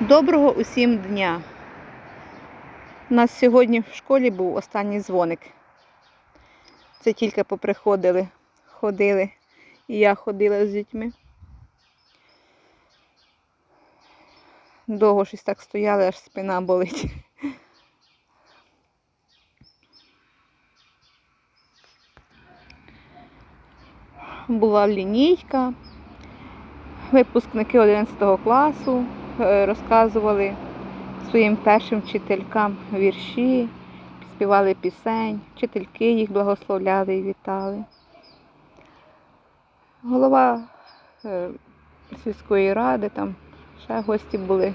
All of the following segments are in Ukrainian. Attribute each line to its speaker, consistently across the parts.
Speaker 1: Доброго усім дня. У нас сьогодні в школі був останній дзвоник. Це тільки поприходили, ходили. І я ходила з дітьми. Довго щось так стояли, аж спина болить. Була лінійка. Випускники 11 класу розказували своїм першим вчителькам вірші, співали пісень, вчительки їх благословляли і вітали. Голова е, сільської ради, там ще гості були.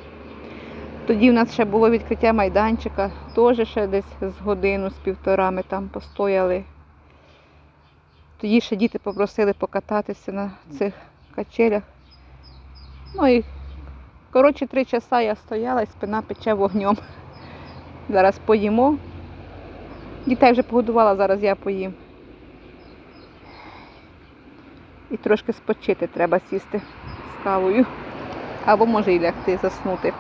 Speaker 1: Тоді в нас ще було відкриття майданчика, теж ще десь з годину, з півтора ми там постояли. Тоді ще діти попросили покататися на цих качелях. Ну і коротше три часа я стояла і спина пече вогнем. Зараз поїмо. Дітей вже погодувала, зараз я поїм. І трошки спочити треба сісти з кавою. Або може і лягти, заснути.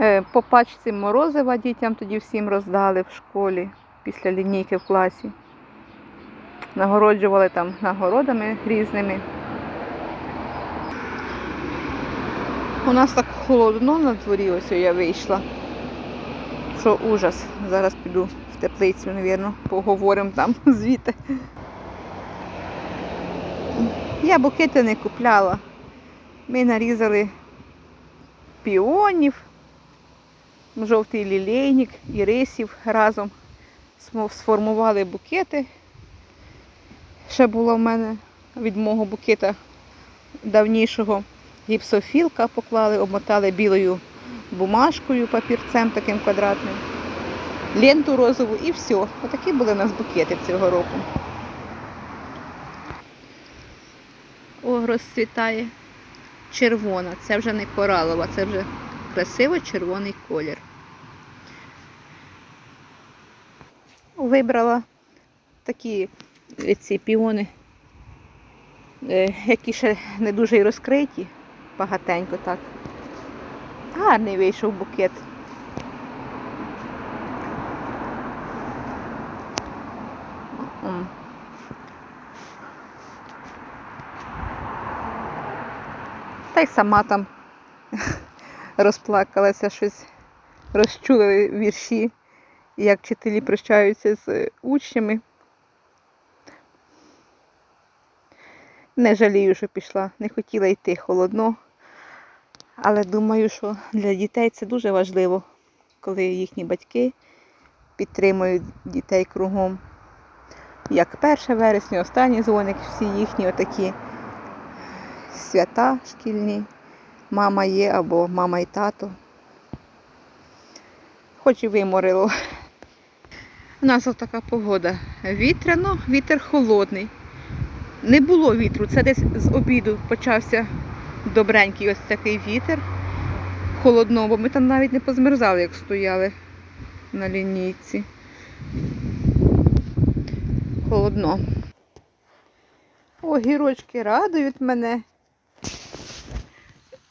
Speaker 1: Е, По пачці морозива дітям тоді всім роздали в школі після лінійки в класі. Нагороджували там нагородами різними. У нас так холодно на дворі, ось я вийшла. Що ужас. Зараз піду в теплицю, мабуть, поговоримо там звідти. Я букети не купляла. Ми нарізали піонів, жовтий лілейник і рисів разом. Сформували букети. Ще була в мене від мого букета давнішого гіпсофілка поклали, обмотали білою бумажкою, папірцем таким квадратним, ленту розову і все. Отакі були у нас букети цього року. О, розцвітає червона. Це вже не коралова, це вже красиво червоний колір. Вибрала такі ці піони, е, які ще не дуже й розкриті, багатенько так. Гарний вийшов букет. Та й сама там розплакалася щось, розчули вірші, як вчителі прощаються з учнями. Не жалію, що пішла, не хотіла йти холодно. Але думаю, що для дітей це дуже важливо, коли їхні батьки підтримують дітей кругом. Як 1 вересня, останній дзвоник, всі їхні отакі свята шкільні. Мама є або мама і тато. Хоч і виморило. У нас така погода. Вітряно, вітер холодний. Не було вітру, це десь з обіду почався добренький ось такий вітер. Холодно, бо ми там навіть не позмерзали, як стояли на лінійці. Холодно. Огірочки радують мене.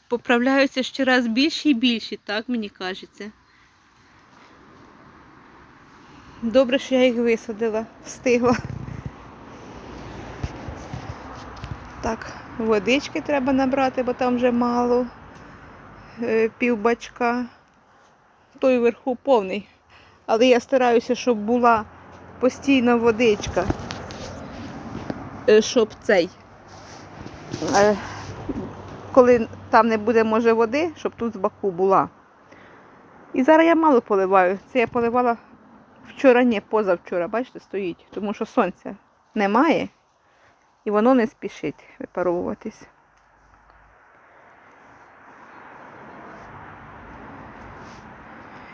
Speaker 1: Поправляються ще раз більші і більші, так мені кажеться. Добре, що я їх висадила, встигла. Так, водички треба набрати, бо там вже мало е, півбачка. Той вверху повний. Але я стараюся, щоб була постійна водичка. Е, Щоб цей. е, Коли там не буде, може, води, щоб тут з боку була. І зараз я мало поливаю. Це я поливала вчора, ні, позавчора, бачите, стоїть, тому що сонця немає. І воно не спішить випаровуватись.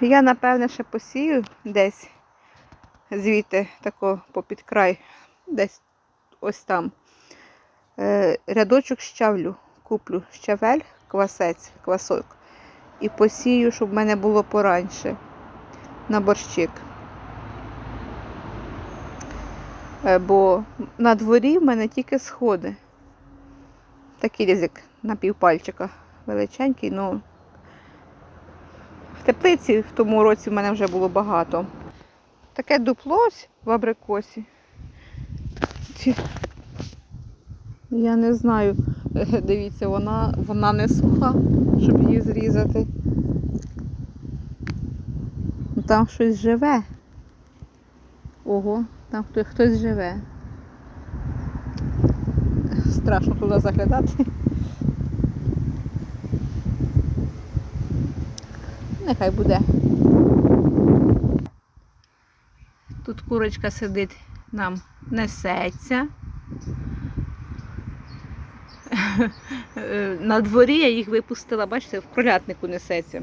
Speaker 1: Я, напевне, ще посію десь звідти тако попід край, десь ось там. Е, рядочок щавлю, куплю щавель, квасець, квасок. І посію, щоб в мене було пораньше на борщик. Е, бо на дворі в мене тільки сходи. Такий як на півпальчика величенький, ну в теплиці в тому році в мене вже було багато. Таке дуплось в абрикосі. Я не знаю. Е, Дивіться, вона, вона не суха, щоб її зрізати. Там щось живе. Ого, там хто- хтось живе. Страшно туди заглядати. Нехай буде. Тут курочка сидить, нам несеться. На дворі я їх випустила, бачите, в кролятнику несеться.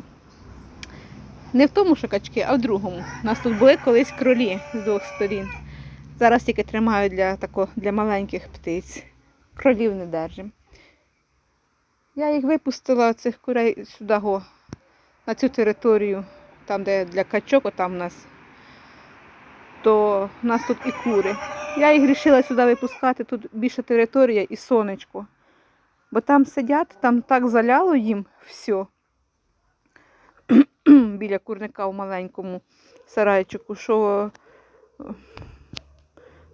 Speaker 1: Не в тому, що качки, а в другому. У нас тут були колись кролі з двох сторін. Зараз тільки тримаю для, тако, для маленьких птиць. Кролів не держимо. Я їх випустила цих курей сюди, на цю територію, там, де для качок, там у нас, то в нас тут і кури. Я їх вирішила сюди випускати, тут більше територія і сонечко. Бо там сидять, там так заляло їм все. Біля курника в маленькому сарайчику, що,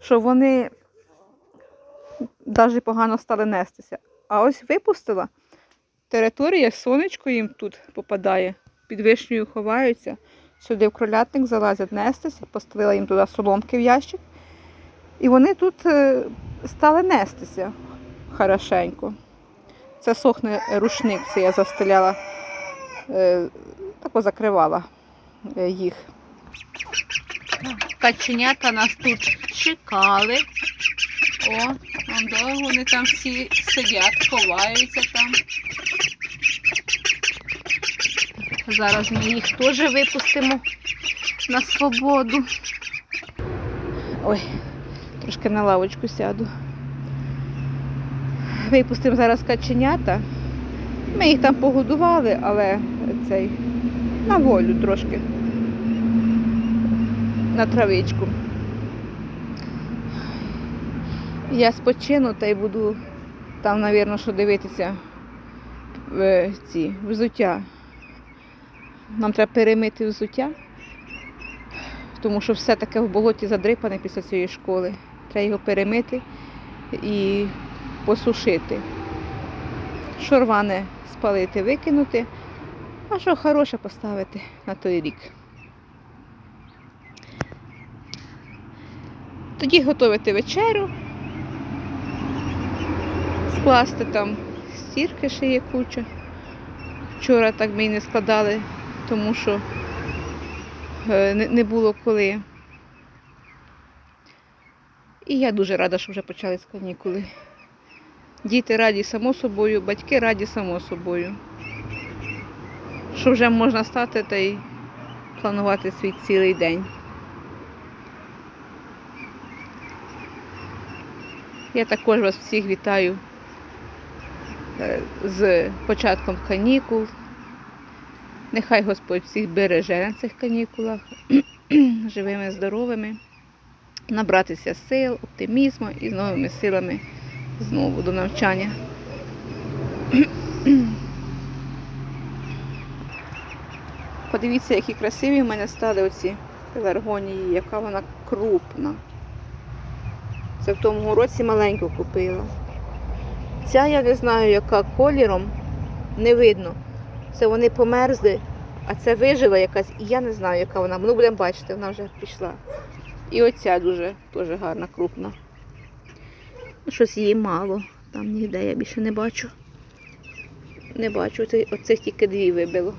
Speaker 1: що вони навіть погано стали нестися. А ось випустила. Територія, сонечко їм тут попадає, під вишнею ховаються. Сюди в кролятник залазять нестися, поставила їм туди соломки в ящик. І вони тут е, стали нестися хорошенько. Це сохне рушник, це я застеляла, е, тако закривала е, їх. Каченята нас тут чекали. О, довго вони там всі сидять, ховаються там. Зараз ми їх теж випустимо на свободу. Ой, трошки на лавочку сяду. Випустимо зараз каченята. Ми їх там погодували, але цей на волю трошки. На травичку. Я спочину та й буду там, мабуть, що дивитися е, ці взуття. Нам треба перемити взуття, тому що все таке в болоті задрипане після цієї школи. Треба його перемити і посушити. Що рване спалити, викинути, а що хороше поставити на той рік. Тоді готувати вечерю, скласти там стірки ще є куча. Вчора так ми й не складали, тому що е, не було коли. І я дуже рада, що вже почались канікули. Діти раді само собою, батьки раді само собою. Що вже можна стати та й планувати свій цілий день. Я також вас всіх вітаю е, з початком канікул. Нехай Господь всіх береже на цих канікулах, живими, здоровими, набратися сил, оптимізму і з новими силами знову до навчання. Подивіться, які красиві в мене стали оці пеларгонії, яка вона крупна. Це в тому році маленьку купила. Ця я не знаю, яка кольором, не видно. Це вони померзли, а це вижила якась, і я не знаю, яка вона. Ну, будемо бачити, вона вже пішла. І оця дуже теж гарна, крупна. Ну, Щось її мало. Там ніде я більше не бачу. Не бачу, оцих тільки дві вибило.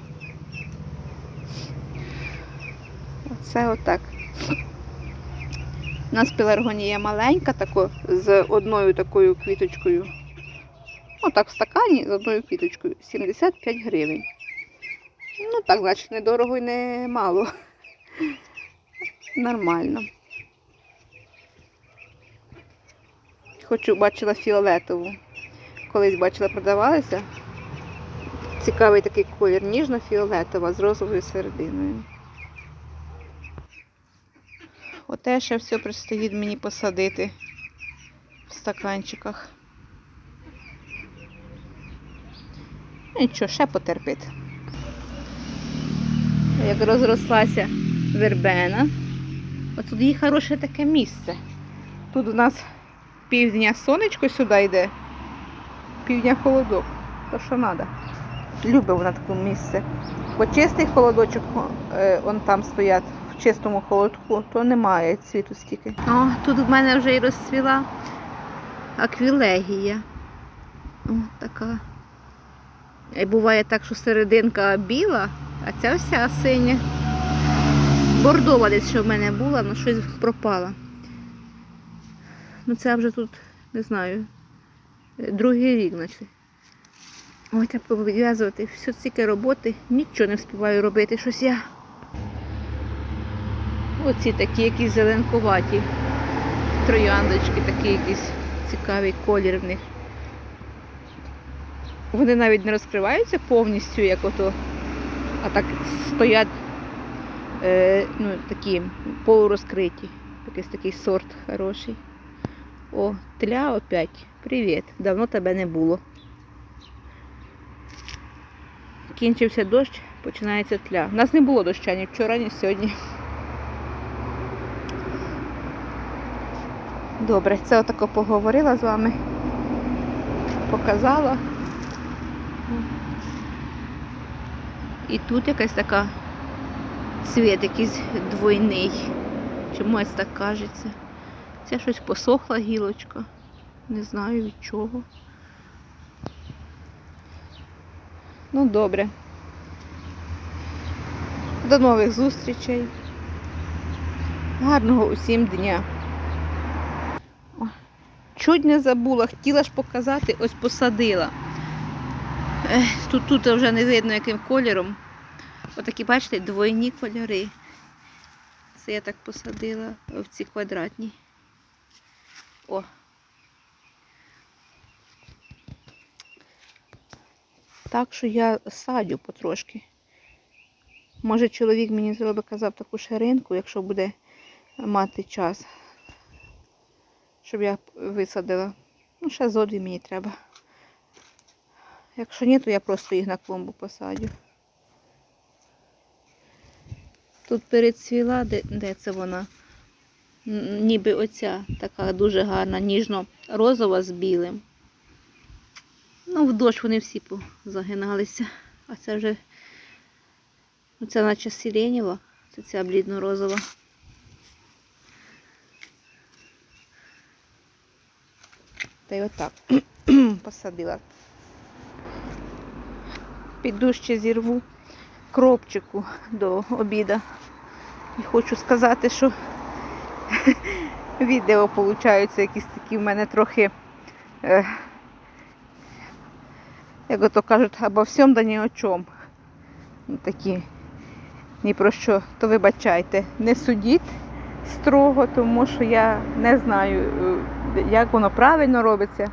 Speaker 1: Оце отак. У нас пеларгонія маленька, тако, з одною такою квіточкою. Отак в стакані з одною квіточкою. 75 гривень. Ну так, значить, недорого і не мало. Нормально. Хочу, бачила фіолетову. Колись бачила, продавалися. Цікавий такий колір, ніжно-фіолетова з розовою серединою. Оте ще все предстоїть мені посадити в стаканчиках. Нічого, ще потерпить. Як розрослася вербена, от тут є хороше таке місце. Тут у нас півдня сонечко сюди йде, півдня холодок. То що треба. Любить вона таке місце. Бо чистий холодочок, е, он там стоять чистому холодку, то немає цвіту стільки. О, тут в мене вже і розцвіла аквілегія. О, така. І буває так, що серединка біла, а ця вся синя. Бордова десь що в мене була, але щось пропала. Ну це вже тут, не знаю, другий рік, наче. Ой, треба пов'язувати. Все стільки роботи, нічого не встигаю робити, щось я. Оці такі якісь зеленкуваті трояндочки, такий якийсь цікавий колір в них. Вони навіть не розкриваються повністю, як ото, а так стоять е, ну, такі полурозкриті. Якийсь такий сорт хороший. О, тля опять. Привіт. Давно тебе не було. Кінчився дощ, починається тля. У нас не було доща ні вчора, ні сьогодні. Добре, це отако поговорила з вами, показала. І тут якась така цвіт якийсь двойний. Чомусь так кажеться. Це щось посохла гілочка. Не знаю від чого. Ну, добре. До нових зустрічей. Гарного усім дня. Чуть не забула, хотіла ж показати, ось посадила. Тут, тут вже не видно яким кольором. Отакі, бачите, двойні кольори. Це я так посадила в ці квадратні. О. Так що я садю потрошки. Може чоловік мені зробить, казав таку ширинку, якщо буде мати час. Щоб я висадила. Ну, ще зо мені треба. Якщо ні, то я просто їх на клумбу посадю. Тут перецвіла, де, де це вона? Ніби оця така дуже гарна, ніжно-розова з білим. Ну, в дощ вони всі загиналися. А це вже оце наче сиренєва, це ця блідно-розова. Та й отак посадила. Піду ще зірву кропчику до обіда. І хочу сказати, що відео получаються якісь такі в мене трохи, е, як ото кажуть, обо всьому да ні о чому. Ну, Такі ні про що, то вибачайте, не судіть строго, тому що я не знаю, е, як воно правильно робиться.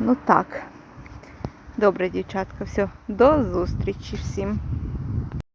Speaker 1: Ну так. Добре, дівчатка, все, до зустрічі всім.